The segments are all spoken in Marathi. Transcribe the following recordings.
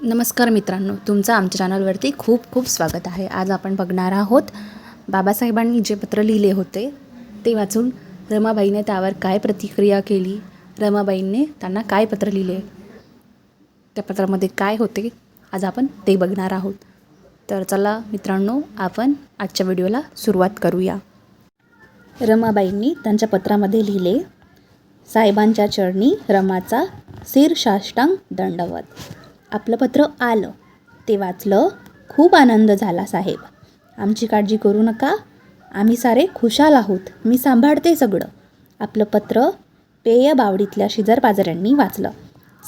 नमस्कार मित्रांनो तुमचं आमच्या चॅनलवरती खूप खूप स्वागत आहे. आज आपण बघणार आहोत बाबासाहेबांनी जे पत्र लिहिले होते ते वाचून रमाबाईने त्यावर काय प्रतिक्रिया केली रमाबाईंनी त्यांना काय पत्र लिहिले त्या पत्रामध्ये काय होते आज आपण ते बघणार आहोत. तर चला मित्रांनो आपण आजच्या व्हिडिओला सुरुवात करूया. रमाबाईंनी त्यांच्या पत्रामध्ये लिहिले साहेबांच्या चरणी रमाचा सिर साष्टांग दंडवत. आपलं पत्र आलं. ते वाचलं. खूप आनंद झाला साहेब. आमची काळजी करू नका. आम्ही सारे खुशाल आहोत. मी सांभाळते सगळं. आपलं पत्र पेय बावडीतल्या शेजार पाजाऱ्यांनी वाचलं.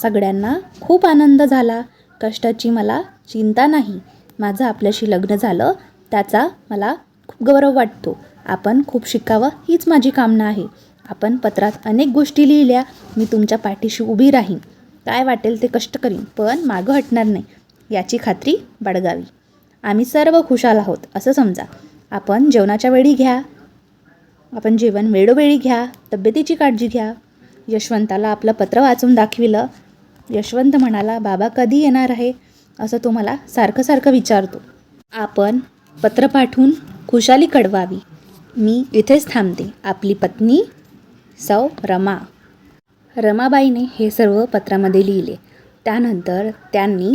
सगळ्यांना खूप आनंद झाला. कष्टाची मला चिंता नाही. माझं आपल्याशी लग्न झालं. त्याचा मला खूप गौरव वाटतो. आपण खूप शिकावं हीच माझी कामना आहे. आपण पत्रात अनेक गोष्टी लिहिल्या. मी तुमच्या पाठीशी उभी राहीन. काय वाटेल ते कष्ट करीन पण मागं हटणार नाही. याची खात्री बाळगावी. आम्ही सर्व खुशाल आहोत असं समजा. आपण जेवणाच्या वेळी घ्या. आपण जेवण वेळोवेळी घ्या. तब्येतीची काळजी घ्या. यशवंताला आपलं पत्र वाचून दाखविलं. यशवंत म्हणाला बाबा कधी येणार आहे? असं तो मला सारखं सारखं विचारतो. आपण पत्र पाठवून खुशाली कळवावी. मी इथेच थांबते. आपली पत्नी सौ रमा. रमाबाईने हे सर्व पत्रामध्ये लिहिले. त्यानंतर त्यांनी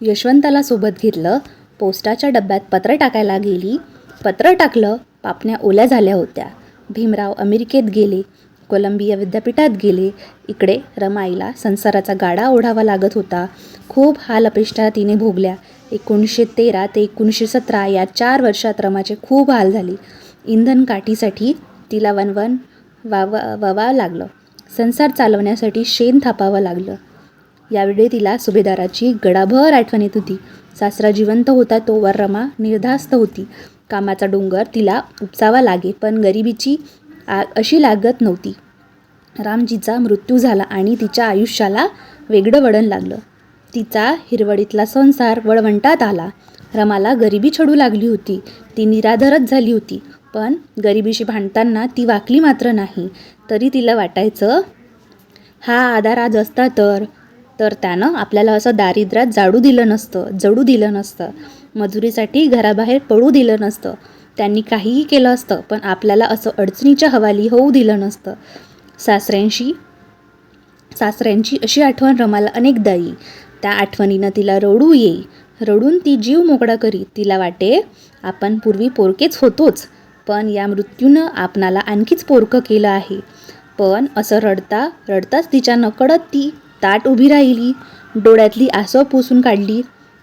यशवंताला सोबत घेतलं पोस्टाच्या डब्यात पत्र टाकायला गेली. पत्र टाकलं पापण्या ओल्या झाल्या होत्या. भीमराव अमेरिकेत गेले कोलंबिया विद्यापीठात गेले. इकडे रमाईला संसाराचा गाडा ओढावा लागत होता. खूप हाल अपेष्टा तिने भोगल्या. एकोणीसशे तेरा ते एकोणीसशे सतरा या चार वर्षात रमाचे खूप हाल झाले. इंधन काठीसाठी तिला वनवन वावा वावा लागलं. संसार चालवण्यासाठी शेण थापावं लागलं. यावेळी तिला सुभेदाराची गडाभर आठवण येत होती. सासरा जिवंत होता तोवर रमा निर्धास्त होती. कामाचा डोंगर तिला उपसावा लागे पण गरिबीची आ अशी लागत नव्हती. रामजीचा मृत्यू झाला आणि तिच्या आयुष्याला वेगळं वळण लागलं. तिचा हिरवडीतला संसार वळवंटात आला. रमाला गरिबी छडू लागली होती. ती निराधारच झाली होती. पण गरिबीशी भांडताना ती वाकली मात्र नाही. तरी तिला वाटायचं हा आधार आज असता तर. तर त्यानं आपल्याला असं दारिद्र्यात जाडू दिलं नसतं जडू दिलं नसतं. मजुरीसाठी घराबाहेर पडू दिलं नसतं. त्यांनी काहीही केलं असतं पण आपल्याला असं अडचणीच्या हवाली होऊ दिलं नसतं. सासऱ्यांशी सासऱ्यांची अशी आठवण रमाला अनेकदा येई. त्या आठवणीनं तिला रडू येई. रडून ती जीव मोकळा करी. तिला वाटे आपण पूर्वी पोरकेच होतोच. पण या मृत्यूनं आपणाला आणखीच पोरकं केलं आहे. पण असं रडता रडताच तिच्या नकळत ती ताट उभी राहिली. डोळ्यातली आसव पुसून काढली.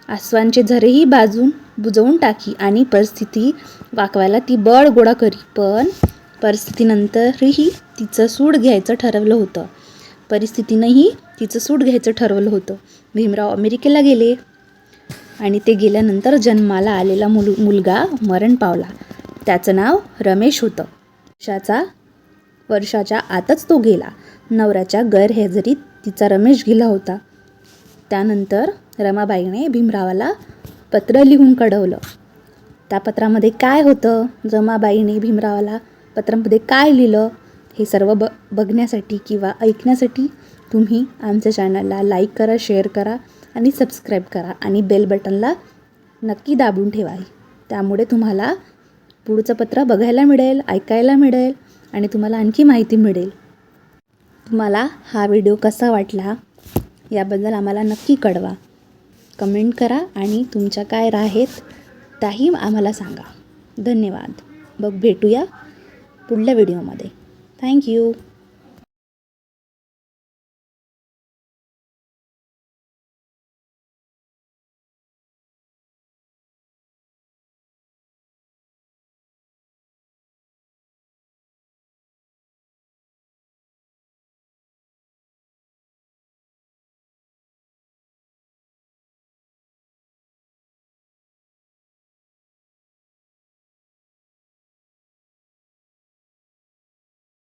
आसवांचे झरेही बाजून बुजवून टाकी आणि परिस्थिती वाकवायला ती बळ गोळा करी. पण परिस्थितीनंतरही तिचं सूड घ्यायचं ठरवलं होतं. परिस्थितीनंही तिचं सूट घ्यायचं ठरवलं होतं. भीमराव अमेरिकेला गेले आणि ते गेल्यानंतर जन्माला आलेला मुल मुलगा मरण पावला. त्याचं नाव रमेश होतं. वर्षाचा वर्षाच्या आतच तो गेला. नवऱ्याच्या गैरहजेरीत तिचा रमेश गेला होता. त्यानंतर रमाबाईने भीमरावाला पत्र लिहून कळवलं. त्या पत्रामध्ये काय होतं? रमाबाईने भीमरावाला पत्रामध्ये काय लिहिलं? हे सर्व ब बघण्यासाठी किंवा ऐकण्यासाठी तुम्ही आमच्या चॅनलला लाईक करा शेअर करा आणि सबस्क्राईब करा आणि बेल बटनला नक्की दाबून ठेवा. त्यामुळे तुम्हाला पुढचं पत्र बघायला मिळेल ऐकायला मिळेल आणि तुम्हाला आणखी माहिती मिळेल. तुम्हाला हा व्हिडिओ कसा वाटला याबद्दल आम्हाला नक्की कळवा. कमेंट करा आणि तुमच्या काय राय आहेत त्याही आम्हाला सांगा. धन्यवाद. बघ भेटूया पुढल्या व्हिडिओमध्ये. थँक्यू